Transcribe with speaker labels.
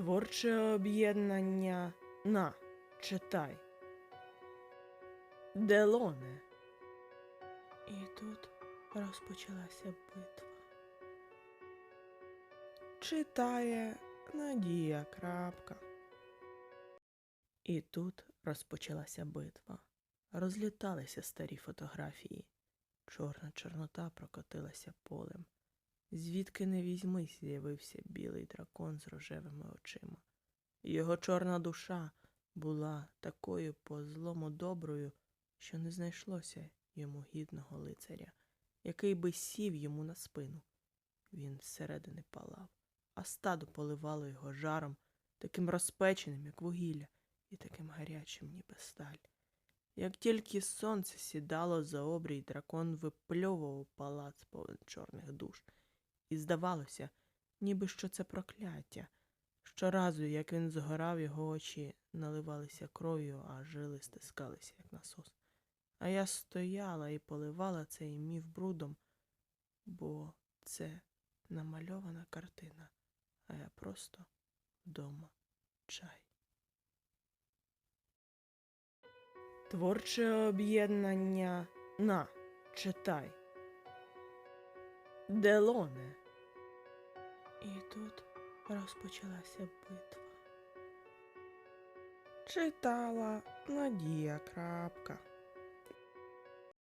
Speaker 1: Творче об'єднання на читай. Делоне. І тут розпочалася битва. Читає Надія Крапка. І тут розпочалася битва. Розліталися старі фотографії. Чорна чорнота прокотилася полем. Звідки не візьмись, з'явився білий дракон з рожевими очима. Його чорна душа була такою по злому доброю, що не знайшлося йому гідного лицаря, який би сів йому на спину. Він зсередини палав, а стадо поливало його жаром, таким розпеченим, як вугілля, і таким гарячим, ніби сталь. Як тільки сонце сідало за обрій, дракон випльовував палац повен чорних душ, і здавалося, ніби що це прокляття. Щоразу, як він згорав, його очі наливалися кров'ю, а жили стискалися, як насос. А я стояла і поливала цей міф брудом, бо це намальована картина, а я просто вдома чай. Творче об'єднання на читай. Делоне. І тут розпочалася битва. Читала Надія Крапка.